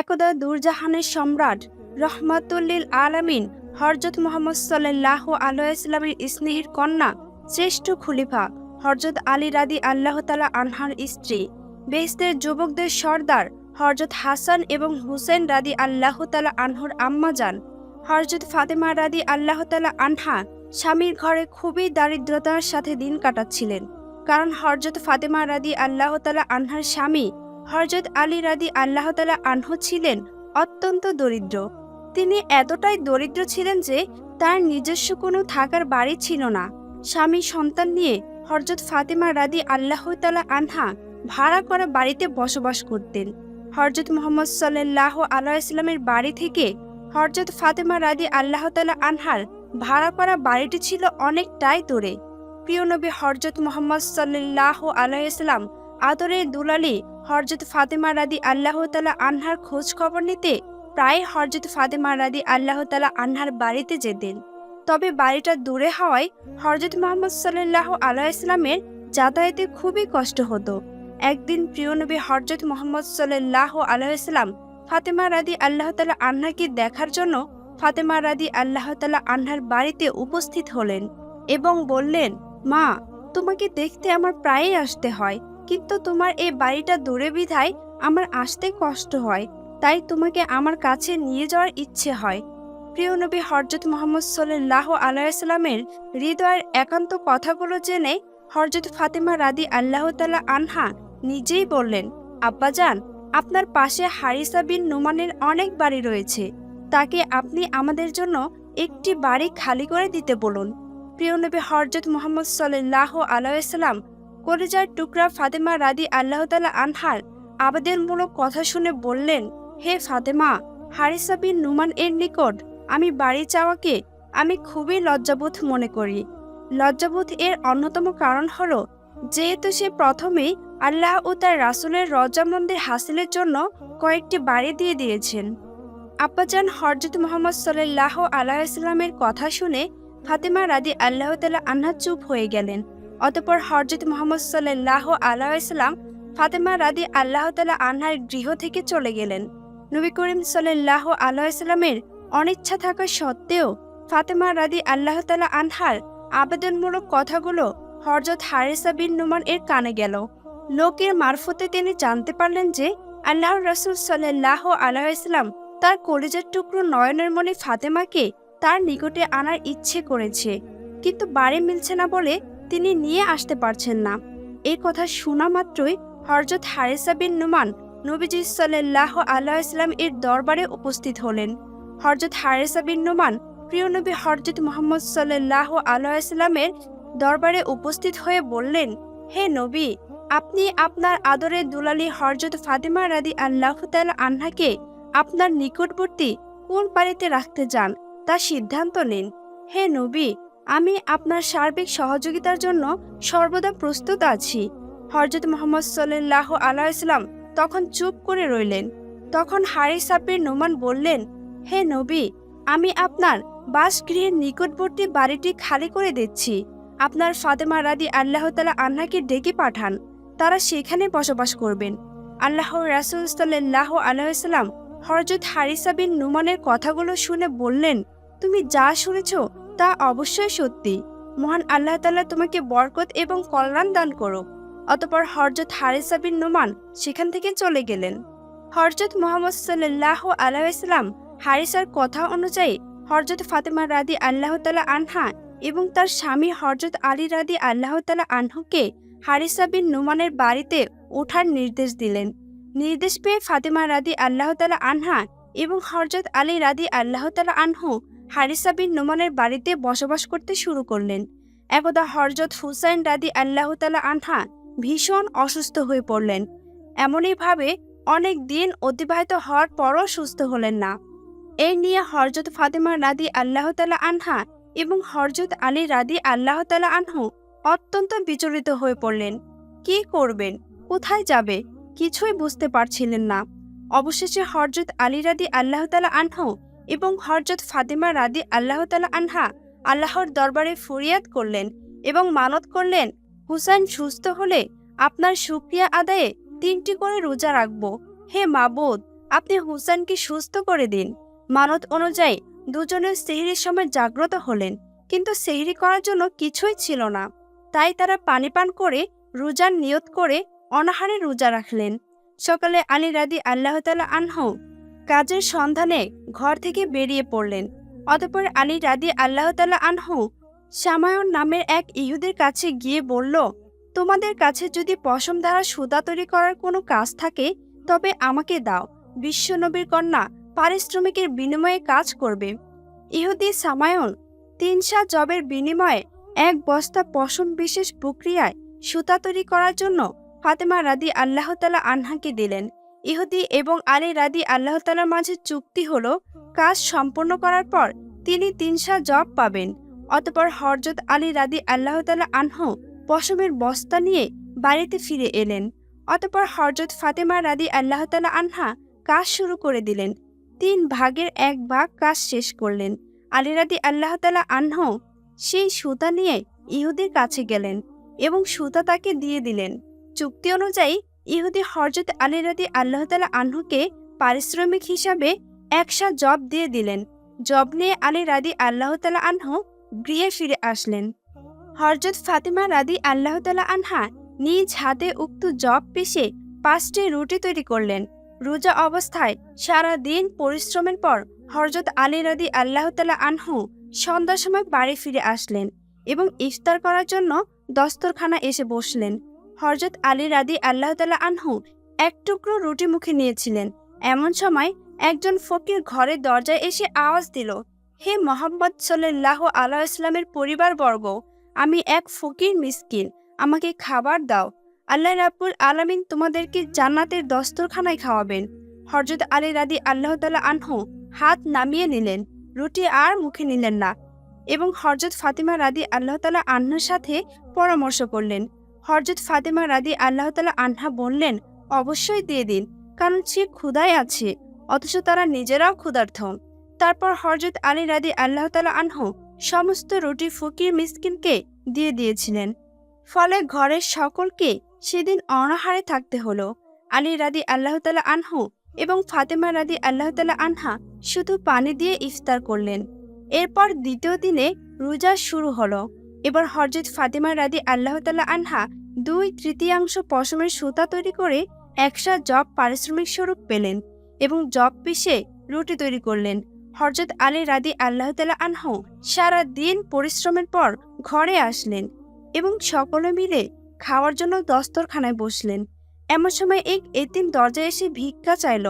একদা দুরজাহানের সম্রাট রহমাতুল্লিল আলামিন হরজত মোহাম্মদ সাল্লাহ আলাইসলামের স্নেহের কন্যা, শ্রেষ্ঠ খলিফা হরজত আলী রাদি আল্লাহ তালা আনহার স্ত্রী। বেহস্তের যুবকদের সর্দার হরজত হাসান এবং হুসেন রাদি আল্লাহ তালা আনহুর আম্মা যান। হরজত ফাতেমা রাদি আল্লাহ তালা আনহা স্বামীর ঘরে খুবই দারিদ্রতার সাথে দিন কাটাচ্ছিলেন। কারণ হরজত ফাতেমা রাদি আল্লাহ তালা আনহার স্বামী হরজত আলী রাদি আল্লাহ তালা আনহু ছিলেন অত্যন্ত দরিদ্র। তিনি এতটাই দরিদ্র ছিলেন যে তার নিজস্ব কোনো থাকার বাড়ি ছিল না। স্বামী সন্তান নিয়ে হরজত ফাতেমা রাদি আল্লাহ তালা আনহা ভাড়া করা বাড়িতে বসবাস করতেন। হরজত মোহাম্মদ সাল্লাহ আল্লাহ ইসলামের বাড়ি থেকে হরজত ফাতেমা রাদি আল্লাহ তালা আনহার ভাড়া করা বাড়িটি ছিল অনেকটাই দূরে। প্রিয় নবী হরজত মোহাম্মদ সাল্লাহ আল্লাহ ইসলাম আদরের দুলালি হরজত ফাতেমা রাদি আল্লাহ তালা আনহার খোঁজ খবর নিতে প্রায় হরজত ফাতেমা রাদি আল্লাহ তালা আনহার বাড়িতে যেতেন। তবে বাড়িটা দূরে হওয়ায় হরজত মোহাম্মদ সাল্লাহ ইসলামের যাতায়াতে খুবই কষ্ট হতো। একদিন প্রিয় নবী হরজত মোহাম্মদ সাল্লাহ ইসলাম ফাতেমা রাদি আল্লাহ তালা আনহাকে দেখার জন্য ফাতেমা রাদি আল্লাহ তালা আনহার বাড়িতে উপস্থিত হলেন এবং বললেন, মা, তোমাকে দেখতে আমার প্রায়ই আসতে হয়। কিন্তু তোমার এই বাড়িটা দূরে বিধায় আমার আসতে কষ্ট হয়, তাই তোমাকে আমার কাছে নিয়ে যাওয়ার ইচ্ছে হয়। প্রিয় নবী হরজত মোহাম্মদ সাল্লাহ আলাইসাল্লামের হৃদয়ের একান্ত কথাগুলো জেনে হরজত ফাতেমা রাদি আল্লাহ তালা আনহা নিজেই বললেন আব্বাজান আপনার পাশে হারিসা বিন নুমানের অনেক বাড়ি রয়েছে, তাকে আপনি আমাদের জন্য একটি বাড়ি খালি করে দিতে বলুন। প্রিয় নবী হরজত মোহাম্মদ সাল্লাহ আলাইসাল্লাম কলেজার টুকরা ফাতেমা রাদি আল্লাহ তালা আনহার আবেদনমূলক কথা শুনে বললেন, হে ফাতেমা, হারিসা বিন নুমান এর নিকট আমি বাড়ি চাওয়াকে আমি খুবই লজ্জাবোধ মনে করি। লজ্জাবোধ এর অন্যতম কারণ হলো যেহেতু সে প্রথমেই আল্লাহ ও তার রাসুলের রজামন্দির হাসিলের জন্য কয়েকটি বাড়ি দিয়ে দিয়েছেন। আব্বাজান হরজত মোহাম্মদ সাল্লাহ আলাইসাল্লামের কথা শুনে ফাতেমা রাদি আল্লাহ তালা আন্না চুপ হয়ে গেলেন। অতপর হরজত মোহাম্মদ সাল্লাহ আলাইসাল্লাম ফাতেমা রাদি আল্লাহ তালা আনহার গৃহ থেকে চলে গেলেন। নবী করিম সাল্লাহ আলাইসাল্লামের অনিচ্ছা থাকা সত্ত্বেও ফাতেমা রাদি আল্লাহ তালা আনহার আবেদনমূলক কথাগুলো হরজত হারিসা বিন নুমান এর কানে গেল। লোকের মারফতে তিনি জানতে পারলেন যে আল্লাহ রসুল সাল্লাহ আলাইসাল্লাম তার কলেজের টুকরো নয়নের মনে ফাতেমাকে তার নিকটে আনার ইচ্ছে করেছে। কিন্তু বাড়ি মিলছে না বলে তিনি নিয়ে আসতে পারছেন না। এই কথা শোনা মাত্রই হরজত হারিসা বিন নুমান নবীজি সাল্লাহ আল্লাহ ইসলাম এর দরবারে উপস্থিত হলেন। হরজত হারিসা বিন নুমান প্রিয় নবী হরজত মোহাম্মদ সাল্লাহ আল্লাহ ইসলামের দরবারে উপস্থিত হয়ে বললেন, হে নবী, আপনি আপনার আদরের দুলালি হরজত ফাতেমা রাদি আল্লাহ তাল আন্নাকে আপনার নিকটবর্তী কোন বাড়িতে রাখতে চান তা সিদ্ধান্ত নিন। হে নবী আমি আপনার সার্বিক সহযোগিতার জন্য সর্বদা প্রস্তুত আছি। হরজত মোহাম্মদ সাল্লাহ আল্লাহ ইসলাম তখন চুপ করে রইলেন। তখন হারি সাপির নোমান বললেন, হে নবী, আমি আপনার বাসগৃহের নিকটবর্তী বাড়িটি খালি করে দিচ্ছি। আপনার ফাতেমা রাদি আল্লাহ তালা আন্নাকে ডেকে পাঠান। তারা সেখানে বসবাস করবেন। আল্লাহ রাসুল সাল্লাহ আলাইসাল্লাম হরজত হারিসা বিন নুমানের কথাগুলো শুনে বললেন, তুমি যা শুনেছ তা অবশ্যই সত্যি। মহান আল্লাহ তাল্লাহ তোমাকে বরকত এবং কল্যাণ দান করো অতপর হরজত হারিসা বিন নুমান সেখান থেকে চলে গেলেন। হরজত মোহাম্মদ সাল্লাহ আলাইসাল্লাম হারিসার কথা অনুযায়ী হরজত ফাতেমা রাদি আল্লাহ তালা আনহা এবং তার স্বামী হরজত আলী রাদি আল্লাহ তালা আনহুকে হারিসা বিন নুমানের বাড়িতে ওঠার নির্দেশ দিলেন। নির্দেশ পেয়ে ফাতেমা রাদি আল্লাহ তালা আনহা এবং হরজত আলী রাদি আল্লাহ তালা আনহু হারিসা বিন নোমানের বাড়িতে বসবাস করতে শুরু করলেন। একদা হরজত হুসাইন রাদি আল্লাহ তালা আনহা ভীষণ অসুস্থ হয়ে পড়লেন। এমনইভাবে অনেক দিন অতিবাহিত হওয়ার পরও সুস্থ হলেন না। এই নিয়ে হরজত ফাতেমা রাদি আল্লাহ তালা আনহা এবং হরজত আলী রাদি আল্লাহ তালা আনহু অত্যন্ত বিচলিত হয়ে পড়লেন। কি করবেন? কোথায় যাবে? কিছুই বুঝতে পারছিলেন না। অবশেষে হরজত আলী রাদি আল্লাহ তালা আনহু এবং হরজত ফাতেমা রাদি আল্লাহ তালা আনহা আল্লাহর দরবারে ফরিয়াদ করলেন এবং মানত করলেন, হুসাইন সুস্থ হলে আপনার সুক্রিয়া আদায়ে তিনটি করে রোজা রাখব। হে মাবুদ, আপনি হুসাইনকে সুস্থ করে দিন। মানত অনুযায়ী দুজনে সেহরির সময় জাগ্রত হলেন, কিন্তু সেহরি করার জন্য কিছুই ছিল না। তাই তারা পানি পান করে রোজার নিয়ত করে অনাহারে রোজা রাখলেন। সকালে আলী রাদি আল্লাহ আনহ কাজের সন্ধানে ঘর থেকে বেরিয়ে পড়লেন। অতঃপর আলী রাদি আল্লাহ তালা আনহ সামায়ন নামের এক ইহুদের কাছে গিয়ে বলল, তোমাদের কাছে যদি পশম দ্বারা সুতা তৈরি করার কোনো কাজ থাকে, তবে আমাকে দাও। বিশ্বনবীর কন্যা পারিশ্রমিকের বিনিময়ে কাজ করবে। ইহুদি সামায়ন তিনশা জবের বিনিময়ে এক বস্তা পশম বিশেষ প্রক্রিয়ায় সুতা তৈরি করার জন্য ফাতেমা রাদি আল্লাহ তালা আনহাকে দিলেন। ইহুদি এবং আলী রাদি আল্লাহ তালার মাঝে চুক্তি হলো, কাজ সম্পন্ন করার পর তিনি তিনশা জব পাবেন। অতপর হরজত আলী রাদি আল্লাহ তালা আনহ পশমের বস্তা নিয়ে বাড়িতে ফিরে এলেন। অতপর হরজত ফাতেমা রাদি আল্লাহ তালা আনহা কাজ শুরু করে দিলেন। তিন ভাগের এক ভাগ কাজ শেষ করলেন। আলী রাদি আল্লাহ তালা আনহ সেই সুতা নিয়ে ইহুদির কাছে গেলেন এবং সুতা তাকে দিয়ে দিলেন। চুক্তি অনুযায়ী ইহুদি হরজত আলী রাদি আল্লাহ তালা আনহুকে পারিশ্রমিক হিসাবে একশা জব দিয়ে দিলেন। জব নিয়ে আলী রাদি আল্লাহ তালা আনহু গৃহে ফিরে আসলেন। হরজত ফাতিমা রাদি আল্লাহ তালা আনহা নিজ হাতে উক্ত জব পিষে পাঁচটি রুটি তৈরি করলেন। রোজা অবস্থায় সারা দিন পরিশ্রমের পর হরজত আলী রাদি আল্লাহ তালা আনহু সন্ধ্যার সময় বাড়ি ফিরে আসলেন এবং ইফতার করার জন্য দস্তরখানা এসে বসলেন। হরজত আলী রাদি আল্লাহ তালা আনহু এক টুকরো রুটি মুখে নিয়েছিলেন। এমন সময় একজন ফকির ঘরের দরজায় এসে আওয়াজ দিল, হে মোহাম্মদ সাল্লাহ আল্লাহ ইসলামের পরিবারবর্গ, আমি এক ফকির মিসকিন, আমাকে খাবার দাও। আল্লাহ রাব্বুল আলামিন তোমাদেরকে জান্নাতের দস্তরখানায় খাওয়াবেন। হরজত আলী রাদি আল্লাহ তালা আনহু হাত নামিয়ে নিলেন, রুটি আর মুখে নিলেন না। এবং হরজত ফাতিমা রাদি আল্লাহ তালা আহ্নার সাথে পরামর্শ করলেন হরজত ফাতেমা রাদি আল্লাহ তালা আহ্না বললেন, অবশ্যই দিয়ে দিন, কারণ সে ক্ষুধায় আছে, অথচ তারা নিজেরাও ক্ষুধার্থ। তারপর হরজত আলী রাদি আল্লাহ তালা আনহু সমস্ত রুটি ফকির মিসকিনকে দিয়ে দিয়েছিলেন। ফলে ঘরের সকলকে সেদিন অনাহারে থাকতে হলো। আলী রাদি আল্লাহ তালা আনহু এবং ফাতেমা রাদি আল্লাহ তালা আনহা শুধু পানি দিয়ে ইফতার করলেন। এরপর দ্বিতীয় দিনে রোজা শুরু হলো। এবার হরজত ফাতেমা রাদি আল্লাহ তালা আনহা দুই তৃতীয়াংশ পশমের সুতা তৈরি করে একশা জব পারিশ্রমিক স্বরূপ পেলেন এবং জব পিষে রুটি তৈরি করলেন। হরজত আলী রাদি আল্লাহ তালা আনহু সারা দিন পরিশ্রমের পর ঘরে আসলেন এবং সকলে মিলে খাওয়ার জন্য দস্তরখানায় বসলেন। এমন সময় এক এতিম দরজায় এসে ভিক্ষা চাইল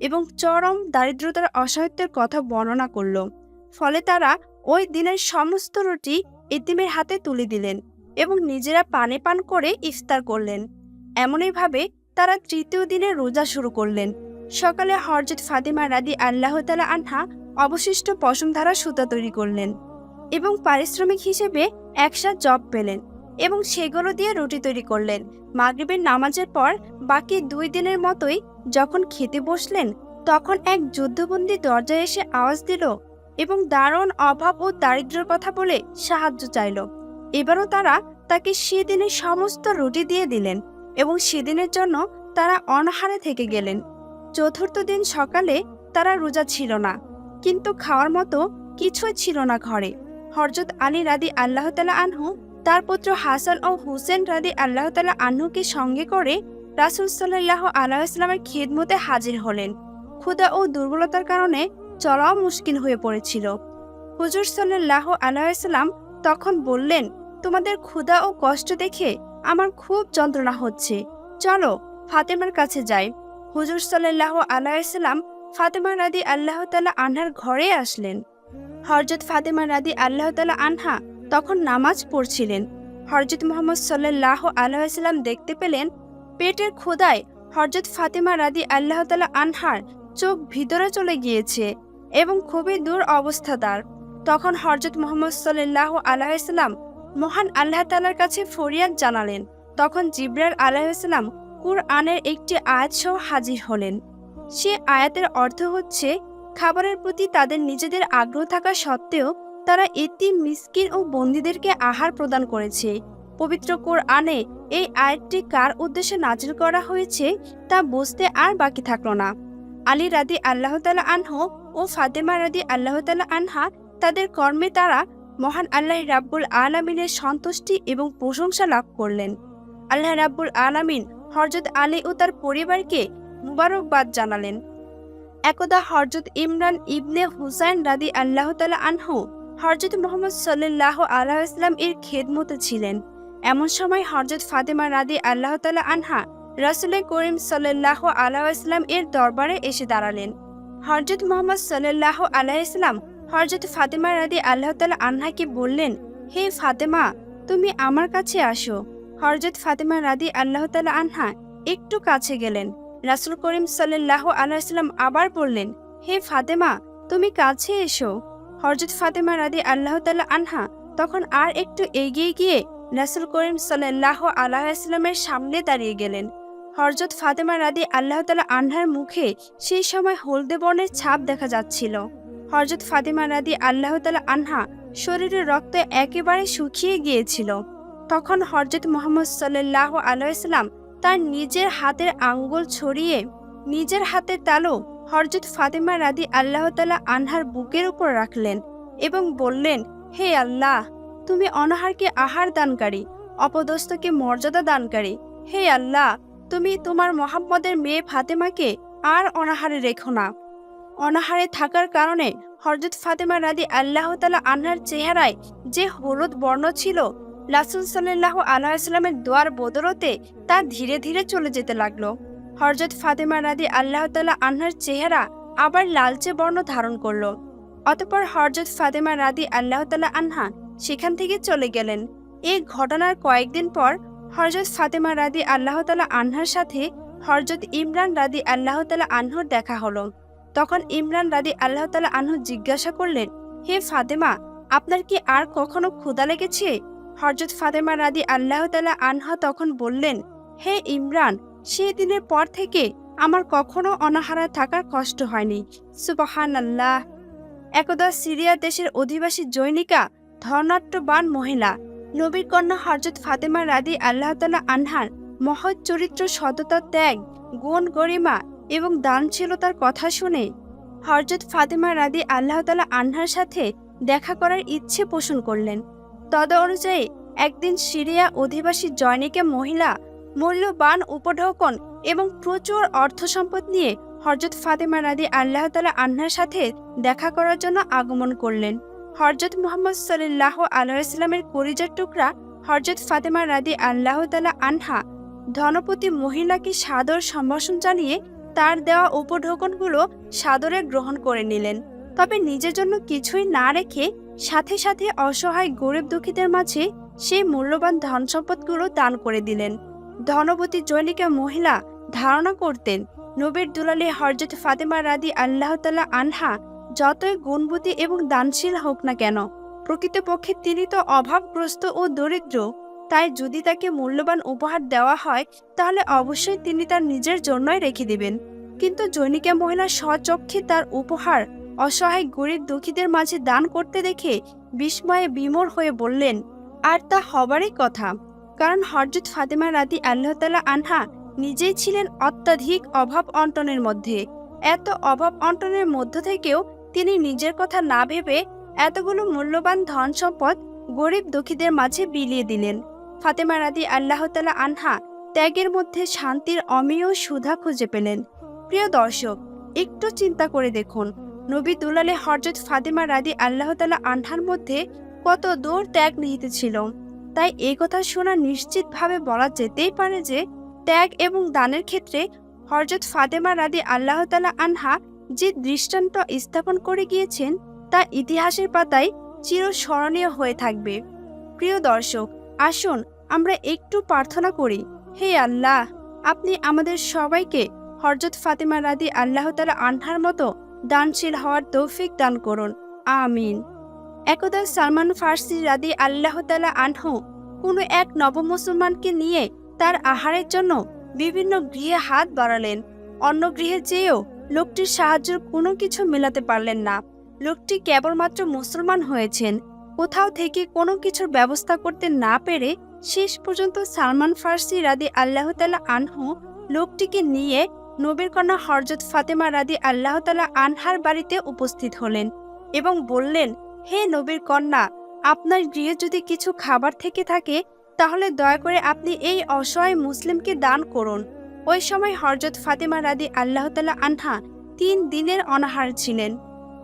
এবং চরম দারিদ্রতার অসহায়ত্বের কথা বর্ণনা করল। ফলে তারা ওই দিনের সমস্ত রুটি ইতিমের হাতে তুলে দিলেন এবং নিজেরা পানে পান করে ইফতার করলেন। এমনইভাবে তারা তৃতীয় দিনে রোজা শুরু করলেন। সকালে হরজত ফাতিমা রাদি আল্লাহ তালা আনহা অবশিষ্ট পশম ধারা সুতা তৈরি করলেন এবং পারিশ্রমিক হিসেবে একসাথ জব পেলেন এবং সেগুলো দিয়ে রুটি তৈরি করলেন। মাগরিবের নামাজের পর বাকি দুই দিনের মতোই যখন খেতে বসলেন, তখন এক যুদ্ধবন্দী দরজায় এসে আওয়াজ দিল এবং দারুণ অভাব ও দারিদ্র্যের কথা বলে সাহায্য চাইল। এবারও তারা তাকে সেদিনের সমস্ত রুটি দিয়ে দিলেন এবং সেদিনের জন্য তারা অনাহারে থেকে গেলেন। চতুর্থ দিন সকালে তারা রোজা ছিল না, কিন্তু খাওয়ার মতো কিছুই ছিল না ঘরে। হরজত আলী রাদি আল্লাহ তালা আনহু, তার পুত্র হাসান ও হুসেন রাদি আল্লাহ তালা আনহুকে সঙ্গে করে রাসুল সাল্লাহ আল্লাহ ইসলামের খেদমতে হাজির হলেন। ক্ষুধা ও দুর্বলতার কারণে চলাও মুশকিল হয়ে পড়েছিল। হুজুর সাল্লাহ আলাইসাল্লাম তখন বললেন, তোমাদের ক্ষুধা ও কষ্ট দেখে আমার খুব যন্ত্রণা হচ্ছে। চলো, ফাতেমার কাছে যাই। হুজুর সাল্লাহ আলাইসাল্লাম ফাতেমা রাদি আল্লাহ তালা আনহার ঘরে আসলেন। হরজত ফাতেমা রাদি আল্লাহ তালা আনহা তখন নামাজ পড়ছিলেন। হরজত মোহাম্মদ সাল্লাহ আলাইসাল্লাম দেখতে পেলেন পেটের ক্ষুদায় হরজত ফাতেমা রাদি আল্লাহ তালা আনহার চোখ ভিতরে চলে গিয়েছে। এবং খুবই দূর অবস্থা তার। তখন হরজত মোহাম্মদ সাল্লাহ আলাইসাল্লাম মহান আল্লাহ তালার কাছে ফরিয়াদ জানালেন। তখন জিব্রাল আলাইসাল্লাম কুরআনের একটি আয়াত সহ হাজির হলেন। সে আয়াতের অর্থ হচ্ছে, খাবারের প্রতি তাদের নিজেদের আগ্রহ থাকা সত্ত্বেও তারা এতি মিসকিন ও বন্দীদেরকে আহার প্রদান করেছে। পবিত্র কোরআনে এই আয়াতটি কার উদ্দেশ্যে নাজিল করা হয়েছে তা বুঝতে আর বাকি থাকল না। আলী রাদি আল্লাহ তালা আনহু ও ফাতেমা রাদি আল্লাহ তালা আনহা তাদের কর্মে তারা মহান আল্লাহ রাব্বুল আলামিনের সন্তুষ্টি এবং প্রশংসা লাভ করলেন। আল্লাহ রাব্বুল আলামিন হরজত আলী ও তার পরিবারকে মুবারকবাদ জানালেন। একদা হরজত ইমরান ইবনে হুসাইন রাদি আল্লাহ তালা আনহু হরজত মোহাম্মদ সাল্লাহ আল্লাহ ইসলাম এর খেদমতে ছিলেন। এমন সময় হরজত ফাতেমা রাদি আল্লাহ তালা আনহা রাসুল করিম সাল্লাহ আল্লাহ ইসলাম এর দরবারে এসে দাঁড়ালেন। হরজত মোহাম্মদ সাল্লাহ আল্লাহ ইসলাম হরজত ফাতেমা রাদি আল্লাহ তালা আনহাকে বললেন, হে ফাতেমা, তুমি আমার কাছে আসো। হরজত ফাতেমা রাদি আল্লাহ তালা আনহা একটু কাছে গেলেন। রাসুল করিম সাল্লাহ আলাইসাল্লাম আবার বললেন, হে ফাতেমা, তুমি কাছে এসো। হরজত ফাতেমা রাদি আল্লাহ তাল্লাহ আনহা তখন আর একটু এগিয়ে গিয়ে রাসুল করিম সাল্লাহ আলাইসাল্লামের সামনে দাঁড়িয়ে গেলেন। হরজত ফাতেমা রাদি আল্লাহ তালা আনহার মুখে সেই সময় হলদে বর্ণের ছাপ দেখা যাচ্ছিল। হরজত ফাতেমা রাদি আল্লাহ তালা আনহা শরীরের রক্ত একেবারে শুকিয়ে গিয়েছিল। তখন হরজত মোহাম্মদ সাল্লাহ আলাইসাল্লাম তার নিজের হাতের আঙ্গুল ছড়িয়ে নিজের হাতের তালু হরজত ফাতেমা রাদি আল্লাহ তালা আনহার বুকের উপর রাখলেন এবং বললেন, হে আল্লাহ, তুমি অনাহারকে আহার দানকারী, অপদস্থকে মর্যাদা দানকারী। হে আল্লাহ তুমি তোমার মোহাম্মদের মেয়ে ফাতেমাকে আর অনাহারে রেখো না। অনাহারে থাকার কারণে হরজত ফাতেমা রাদি আল্লাহ তালা আনহার চেহারায় যে হলুদ বর্ণ ছিল, রাসুল সাল্লাহ আল্লাহামের দোয়ার বদলতে তা ধীরে ধীরে চলে যেতে লাগল। হরজত ফাতেমা রাদি আল্লাহ তালা আনহার চেহারা আবার লালচে বর্ণ ধারণ করল। অতপর হরজত ফাতেমা রাদি আল্লাহ তালা আনহা সেখান থেকে চলে গেলেন। এই ঘটনার কয়েকদিন পর হরজত ফাতেমা রাদি আল্লাহ তালা আনহার সাথে হরজত ইমরান রাদি আল্লাহ তালা আনহুর দেখা হলো। তখন ইমরান রাদি আল্লাহ তালা আনহু জিজ্ঞাসা করলেন, হে ফাতেমা, আপনার কি আর কখনো ক্ষুদা লেগেছে? হরজত ফাতেমা রাদি আল্লাহ তালা আনহা তখন বললেন, হে ইমরান সেই দিনের পর থেকে আমার কখনো অনাহারা থাকার কষ্ট হয়নি। সুবাহান আল্লাহ একদা সিরিয়া দেশের অধিবাসী জৈনিকা ধর্নাট্যবান মহিলা নবীর কন্যা হরজত ফাতেমা রাদি আল্লাহ তালা আনহার মহৎ চরিত্র সততা, ত্যাগ, গুণ, গরিমা এবং দানশীলতার কথা শুনে হরজত ফাতেমা রাদি আল্লাহ তালা আনহার সাথে দেখা করার ইচ্ছে পোষণ করলেন। তদ অনুযায়ী একদিন সিরিয়া অধিবাসী জয়নিকা মহিলা, মূল্যবান উপঢৌকন এবং প্রচুর অর্থ সম্পদ নিয়ে হরজত ফাতেমা রাদি আল্লাহ তালা আন্নার সাথে দেখা করার জন্য আগমন করলেন। হরজত মোহাম্মদ সাল্লাহ আলাইসলামের করিজার টুকরা হরজত ফাতেমা রাদি আল্লাহ তালা আনহা, ধনপতি মহিলাকে সাদর সম্ভাষণ জানিয়ে তার দেওয়া উপঢৌকনগুলো সাদরে গ্রহণ করে নিলেন। তবে নিজের জন্য কিছুই না রেখে সাথে সাথে অসহায় গরিব দুঃখীদের মাঝে সেই মূল্যবান ধন সম্পদগুলো দান করে দিলেন। ধনবতী জৈনিকা মহিলা ধারণা করতেন, নবীর দুলালে হরজত ফাতেমা রাদি আল্লাহ তালা আনহা যতই গুণবতী এবং দানশীল হোক না কেন, প্রকৃতপক্ষে তিনি তো অভাবগ্রস্ত ও দরিদ্র। তাই যদি তাকে মূল্যবান উপহার দেওয়া হয়, তাহলে অবশ্যই তিনি তার নিজের জন্যই রেখে দিবেন। কিন্তু জৈনিকা মহিলা স্বচক্ষে তার উপহার অসহায় গরিব দুঃখীদের মাঝে দান করতে দেখে বিস্ময়ে বিমোর হয়ে বললেন, আর তা হবারই কথা। কারণ হরজত ফাতেমা রাদি আল্লাহ তালা আনহা নিজেই ছিলেন অত্যাধিক অভাব অন্টনের মধ্যে। এত অভাব অন্টনের মধ্য থেকেও তিনি নিজের কথা না ভেবে এতগুলো মূল্যবান ধন সম্পদ গরিব দুঃখীদের মাঝে বিলিয়ে দিলেন। ফাতেমা রাদি আল্লাহ তালা আনহা ত্যাগের মধ্যে শান্তির অমেয় সুধা খুঁজে পেলেন। প্রিয় দর্শক, একটু চিন্তা করে দেখুন, নবী দুলালে হরজত ফাতেমা রাদি আল্লাহ তালা আনহার মধ্যে কত দূর ত্যাগ নিহিত ছিল। তাই এই কথা শোনা নিশ্চিতভাবে বলা যেতেই পারে যে ত্যাগ এবং দানের ক্ষেত্রে হরজত ফাতেমা রাদি আল্লাহ তালা আনহা যে দৃষ্টান্ত স্থাপন করে গিয়েছেন, তা ইতিহাসের পাতায় চিরস্মরণীয় হয়ে থাকবে। প্রিয় দর্শক, আসুন আমরা একটু প্রার্থনা করি, হে আল্লাহ, আপনি আমাদের সবাইকে হরজত ফাতেমা রাদি আল্লাহ তালা আনহার মতো দানশীল হওয়ার তৌফিক দান করুন। আমিন। একদা সালমান ফার্সি রাদি আল্লাহ তালা আনহু কোনো এক নবমুসলমানকে নিয়ে তার আহারের জন্য বিভিন্ন গৃহে হাত বাড়ালেন। অন্য গৃহে যেয়েও লোকটির সাহায্যের কোনো কিছু মেলাতে পারলেন না। লোকটি কেবলমাত্র মুসলমান হয়েছেন। কোথাও থেকে কোনো কিছুর ব্যবস্থা করতে না পেরে শেষ পর্যন্ত সালমান ফার্সি রাদি আল্লাহ তালা আনহু লোকটিকে নিয়ে নবীর কন্যা হরজত ফাতেমা রাদি আল্লাহ তালা আনহার বাড়িতে উপস্থিত হলেন এবং বললেন, হে নবীর কন্যা, আপনার গৃহে যদি কিছু খাবার থেকে থাকে, তাহলে দয়া করে আপনি এই অসহায় মুসলিমকে দান করুন। ওই সময় হরজত ফাতেমা রাদি আল্লাহ তালা আনহা তিন দিনের অনাহার ছিলেন।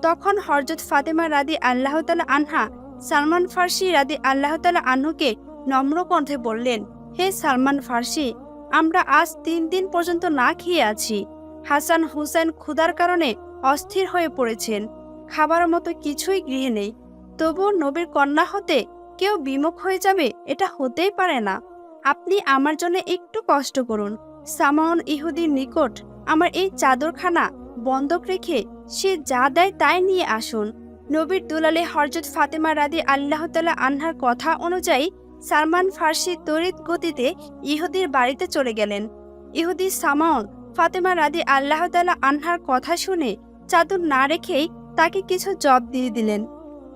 তখন হরজত ফাতেমা রাদি আল্লাহ তালা আনহা সালমান ফার্সি রাদি আল্লাহ তালা আনহুকে নম্র কণ্ঠে বললেন, হে সালমান ফার্সি, আমরা আজ তিন দিন পর্যন্ত না খেয়ে আছি। হাসান হুসেন ক্ষুধার কারণে অস্থির হয়ে পড়েছেন। খাবার মতো কিছুই গৃহে নেই। তবুও নবীর কন্যা হতে কেউ বিমুখ হয়ে যাবে এটা হতেই পারে না। আপনি আমার জন্য একটু কষ্ট করুন। সামাউন ইহুদির নিকট আমার এই চাদরখানা বন্ধক রেখে সে যা দেয় তাই নিয়ে আসুন। নবীর দুলালে হরজত ফাতেমা রাদি আল্লাহ তালা আনহার কথা অনুযায়ী সালমান ফার্সি তড়িৎ গতিতে ইহুদির বাড়িতে চলে গেলেন। ইহুদি সামাউন ফাতেমা রাদি আল্লাহ তালা আনহার কথা শুনে চাদর না রেখেই তাকে কিছু জব দিয়ে দিলেন।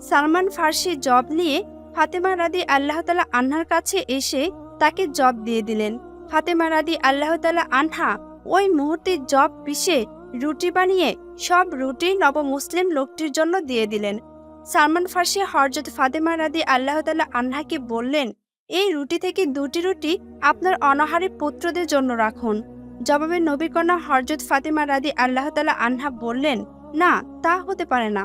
সালমান ফার্সি জব নিয়ে ফাতেমা রাদি আল্লাহ তালা আনহার কাছে এসে তাকে জব দিয়ে দিলেন। ফাতেমা রাদি আল্লাহ তালা আনহা ওই মুহূর্তে জব পিষে রুটি বানিয়ে সব রুটি নবমুসলিম লোকটির জন্য দিয়ে দিলেন। সালমান ফার্সি হরজত ফাতেমা রাদি আল্লাহ তালা আনহাকে বললেন, এই রুটি থেকে দুটি রুটি আপনার অনাহারী পুত্রদের জন্য রাখুন। জবাবে নবীকন্যা হরজত ফাতেমা রাদি আল্লাহ তালা আনহা বললেন, না, তা হতে পারে না।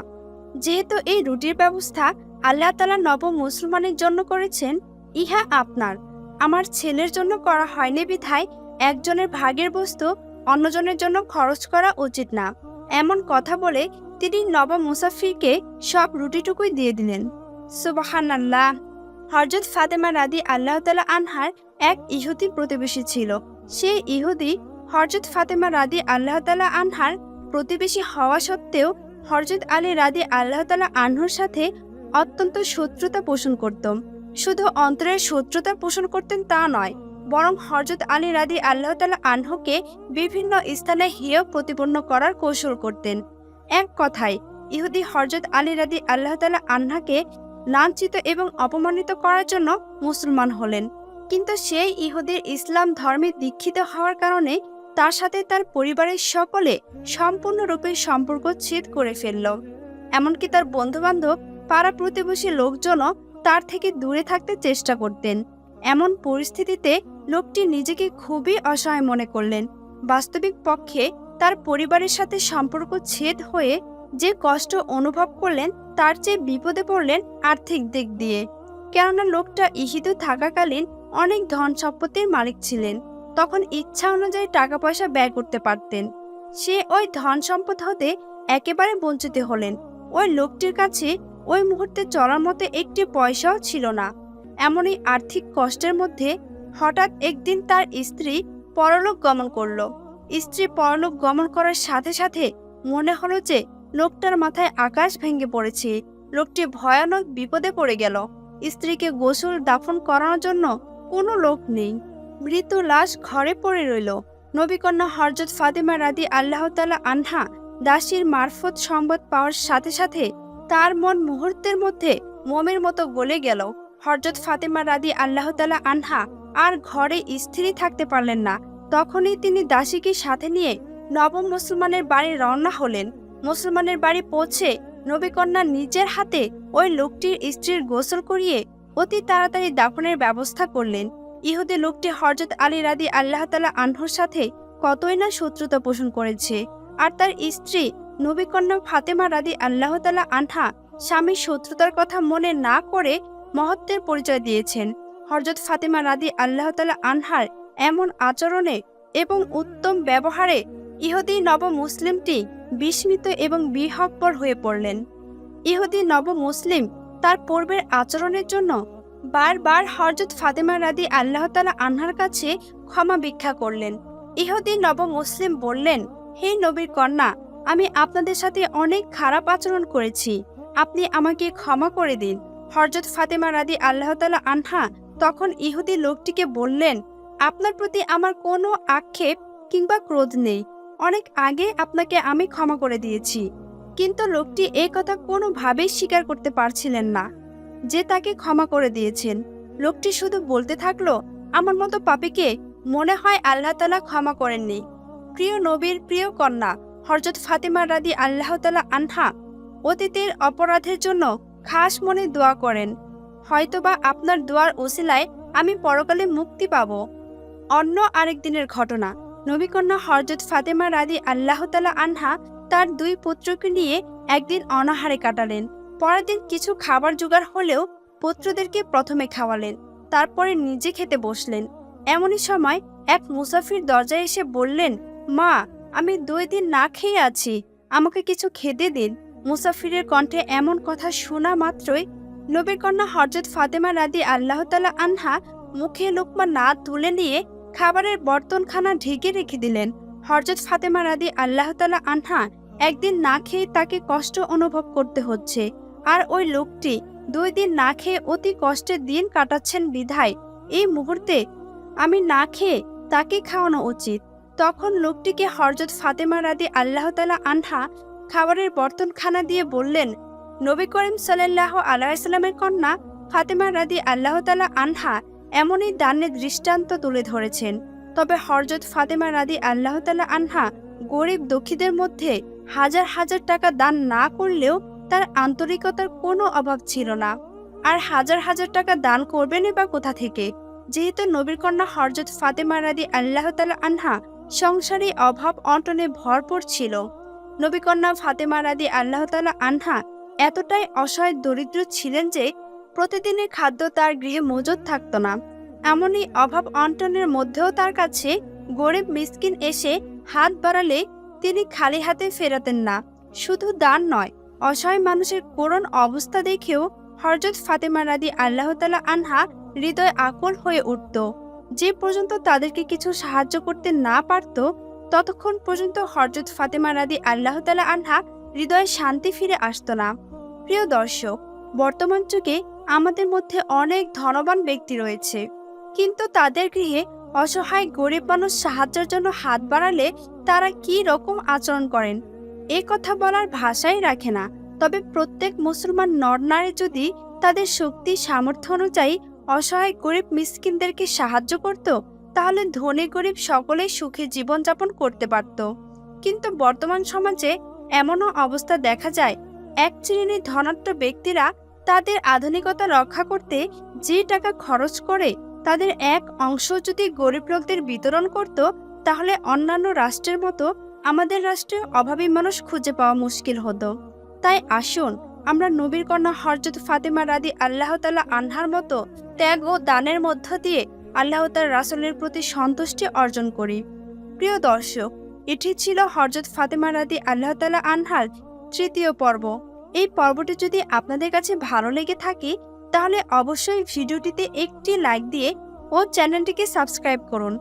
যেহেতু এই রুটির ব্যবস্থা আল্লাহ তালা নব মুসলমানের জন্য করেছেন, ইহা আপনার। আমার ছেলের জন্য করা হয়নি বিধায় একজনের ভাগের বস্তু অন্যজনের জন্য খরচ করা উচিত না। এমন কথা বলে তিনি নব মুসাফিরকে সব রুটিটুকুই দিয়ে দিলেন। সুবাহান আল্লাহ হরজত ফাতেমা রাদি আল্লাহ তালা আনহার এক ইহুদি প্রতিবেশী ছিল। সেই ইহুদি হরজত ফাতেমা রাদি আল্লাহ তালা আনহার প্রতিবেশী হওয়া সত্ত্বেও হরজত আলী রাদি আল্লাহ তালা আনহুর সাথে অত্যন্ত শত্রুতা পোষণ করত। শুধু অন্তরের শত্রুতা পোষণ করতেন তা নয়, বরং হরজত আলী রাদি আল্লাহ তালা আনহুকে বিভিন্ন স্থানে হেয় প্রতিপন্ন করার কৌশল করতেন। এক কথায়, ইহুদি হরজত আলী রাদি আল্লাহ তালা লাঞ্ছিত এবং অপমানিত করার জন্য মুসলমান হলেন। কিন্তু সেই ইহুদির ইসলাম ধর্মে দীক্ষিত হওয়ার কারণে তার সাথে তার পরিবারের সকলে সম্পূর্ণরূপে সম্পর্ক ছেদ করে ফেলল। এমনকি তার বন্ধুবান্ধব, পাড়া প্রতিবেশী লোকজনও তার থেকে দূরে থাকতে চেষ্টা করতেন। এমন পরিস্থিতিতে লোকটি নিজেকে খুবই অসহায় মনে করলেন। বাস্তবিক পক্ষে তার পরিবারের সাথে সম্পর্ক ছেদ হয়ে যে কষ্ট অনুভব করলেন, তার চেয়ে বিপদে পড়লেন আর্থিক দিক দিয়ে। কেননা লোকটা ইহিদু থাকাকালীন অনেক ধন সম্পত্তির মালিক ছিলেন। তখন ইচ্ছা অনুযায়ী টাকা পয়সা ব্যয় করতে পারতেন। সে ওই ধন সম্পদ হতে একেবারে বঞ্চিত হলেন। ওই লোকটির কাছে ওই মুহূর্তে চলার মতো একটি পয়সাও ছিল না। এমনই আর্থিক কষ্টের মধ্যে হঠাৎ একদিন তার স্ত্রী পরলোক গমন করল। স্ত্রী পরলোক গমন করার সাথে সাথে মনে হলো যে লোকটার মাথায় আকাশ ভেঙে পড়েছে। লোকটি ভয়ানক বিপদে পড়ে গেল। স্ত্রীকে গোসল দাফন করানোর জন্য কোনো লোক নেই। মৃত লাশ ঘরে পড়ে রইল। নবীকন্যা হরজত ফাতেমা রাদি আল্লাহ তালা আনহা দাসীর মারফত সংবাদ পাওয়ার সাথে সাথে তার মন মুহূর্তের মধ্যে মোমের মতো গলে গেল। হরজত ফাতেমা রাদি আল্লাহ তালা আনহা আর ঘরে স্থিরই থাকতে পারলেন না। তখনই তিনি দাসীকে সাথে নিয়ে নবম মুসলমানের বাড়ি রওনা হলেন। মুসলমানের বাড়ি পৌঁছে নবীকন্যা নিজের হাতে ওই লোকটির স্ত্রীর গোসল করিয়ে অতি তাড়াতাড়ি দাফনের ব্যবস্থা করলেন। ইহুদি লোকটি হরজত আলী রাদি আল্লাহ তালা আনহুর সাথে কতই না শত্রুতা পোষণ করেছে। আর তার স্ত্রী নবীকন্যা ফাতেমা রাদি আল্লাহ তালা আনহা স্বামীর শত্রুতার কথা মনে না করে মহত্বের পরিচয় দিয়েছেন। হরজত ফাতেমা রাদি আল্লাহ তালা আনহার এমন আচরণে এবং উত্তম ব্যবহারে ইহুদি নব মুসলিমটি বিস্মিত এবং বিহব্বর হয়ে পড়লেন। ইহুদি নব মুসলিম তার পূর্বের আচরণের জন্য বারবার হরজত ফাতেমা রাদি আল্লাহ তালা আনহার কাছে ক্ষমা ভিক্ষা করলেন। ইহুদি নব মুসলিম বললেন, হে নবীর কন্যা আমি আপনাদের সাথে অনেক খারাপ আচরণ করেছি। আপনি আমাকে ক্ষমা করে দিন। হরজত ফাতেমা রাদি আল্লাহ তালা আনহা তখন ইহুদি লোকটিকে বললেন, আপনার প্রতি আমার কোনো আক্ষেপ কিংবা ক্রোধ নেই। অনেক আগে আপনাকে আমি ক্ষমা করে দিয়েছি। কিন্তু লোকটি এ কথা কোনোভাবেই স্বীকার করতে পারছিলেন না যে তাকে ক্ষমা করে দিয়েছেন। লোকটি শুধু বলতে থাকল, আমার মতো পাপিকে মনে হয় আল্লাহ তালা ক্ষমা করেননি। প্রিয় নবীর প্রিয় কন্যা হরজত ফাতেমা রাদি আল্লাহ তালা আনহা অতীতের অপরাধের জন্য খাস মনে দোয়া করেন। হয়তোবা আপনার দোয়ার ওসিলায় আমি পরকালে মুক্তি পাব। অন্য আরেক দিনের ঘটনা, নবীকন্যা হরজত ফাতেমা রাদি আল্লাহ তালা আনহা তার দুই পুত্রকে নিয়ে একদিন অনাহারে কাটালেন। পরের দিন কিছু খাবার জোগাড় হলেও পুত্রদেরকে প্রথমে খাওয়ালেন, তারপরে নিজে খেতে বসলেন। এমনই সময় এক মুসাফির দরজায় এসে বললেন, মা আমি দুই দিন না খেয়ে আছি। আমাকে কিছু খেতে দিন। মুসাফিরের কণ্ঠে এমন কথা শোনা মাত্রই নবীর কন্যা হরজত ফাতেমা রাদি আল্লাহ তালা আনহা মুখে লোকমা না তুলে নিয়ে খাবারের বর্তনখানা ঢেকে রেখে দিলেন। হরজত ফাতেমা রাদি আল্লাহ তালা আনহা একদিন না খেয়ে তাকে কষ্ট অনুভব করতে হচ্ছে। আর ওই লোকটি দুই দিন না খেয়ে অতি কষ্টের দিন কাটাচ্ছেন বিধায়। এই মুহূর্তে আমি না খেয়ে তাকে খাওয়ানো উচিত। তখন লোকটিকে হরজত ফাতেমা রাদি আল্লাহ তালা আনহা খাবারের বর্তনখানা দিয়ে বললেন, নবী করিম সাল্লাহ আলাইসাল্লামের কন্যা ফাতেমা রাদি আল্লাহ তালা আনহা এমনই দানের দৃষ্টান্ত তুলে ধরেছেন। তবে হরজত ফাতেমা রাদি আল্লাহ তালা আনহা গরিব দুঃখীদের মধ্যে হাজার হাজার টাকা দান না করলেও তার আন্তরিকতার কোনো অভাব ছিল না। আর হাজার হাজার টাকা দান করবেনই বা কোথা থেকে? যেহেতু নবীর কন্যা হরজত ফাতেমা রাদি আল্লাহ তালা আনহা সংসারে অভাব অন্টনে ভরপুর ছিল। নবীকন্যা ফাতেমা রাদি আল্লাহ তালা আনহা এতটাই অসহায় দরিদ্র ছিলেন যে প্রতিদিনের খাদ্য তার গৃহে মজুদ থাকত না। এমনই অভাব অন্টনের মধ্যেও তার কাছে গরিব মিসকিন এসে হাত বাড়ালে তিনি খালি হাতে ফেরাতেন না। শুধু দান নয়, অসহায় মানুষের করুণ অবস্থা দেখেও হরজত ফাতেমা রাদি আল্লাহতালা আনহা হৃদয় আকুল হয়ে উঠত। যে পর্যন্ত তাদেরকে কিছু সাহায্য করতে না পারত, ততক্ষণ পর্যন্ত হরজত ফাতেমা রাদি আল্লাহ তালা আনহা হৃদয়ে শান্তি ফিরে আসতো না। প্রিয় দর্শক, বর্তমান যুগে আমাদের মধ্যে অনেক ধনবান ব্যক্তি রয়েছে। কিন্তু তাদের গৃহে অসহায় গরিব মানুষ সাহায্যের জন্য হাত বাড়ালে তারা কি রকম আচরণ করেন? এ কথা বলার ভাষাই রাখে না। তবে প্রত্যেক মুসলমান নরনারী যদি তাদের শক্তি সামর্থ্য অনুযায়ী অসহায় গরিব মিসকিনদেরকে সাহায্য করত, তাহলে ধনী গরিব সকলেই সুখে জীবনযাপন করতে পারত। কিন্তু বর্তমান সমাজে এমনও অবস্থা দেখা যায়, এক শ্রেণির ধনাঢ্য ব্যক্তিরা তাদের আধুনিকতা রক্ষা করতে যে টাকা খরচ করে তাদের এক অংশ যদি গরিব লোকদের বিতরণ করত, তাহলে অন্যান্য রাষ্ট্রের মতো আমাদের রাষ্ট্রে অভাবী মানুষ খুঁজে পাওয়া মুশকিল হতো। তাই আসুন, আমরা নবীর কন্যা হরজত ফাতেমা রাদি আল্লাহ তালা আনহার মতো ত্যাগ ও দানের মধ্য দিয়ে আল্লাহ তার রাসুলের প্রতি সন্তুষ্টি অর্জন করি। প্রিয় দর্শক, এটি ছিল হরজত ফাতেমা রাদি আল্লাহ তালা আনহার তৃতীয় পর্ব। এই পর্বটি যদি আপনাদের কাছে ভালো লেগে থাকে, তাহলে অবশ্যই ভিডিওটিতে একটি লাইক দিয়ে ও চ্যানেলটিকে সাবস্ক্রাইব করুন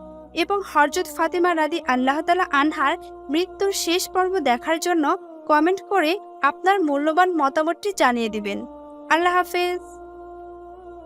এবং হরজত ফাতেমা রাদি আল্লাহ তালা আনহার মৃত্যুর শেষ পর্ব দেখার জন্য কমেন্ট করে আপনার মূল্যবান মতামতটি জানিয়ে দিবেন। আল্লাহ হাফেজ।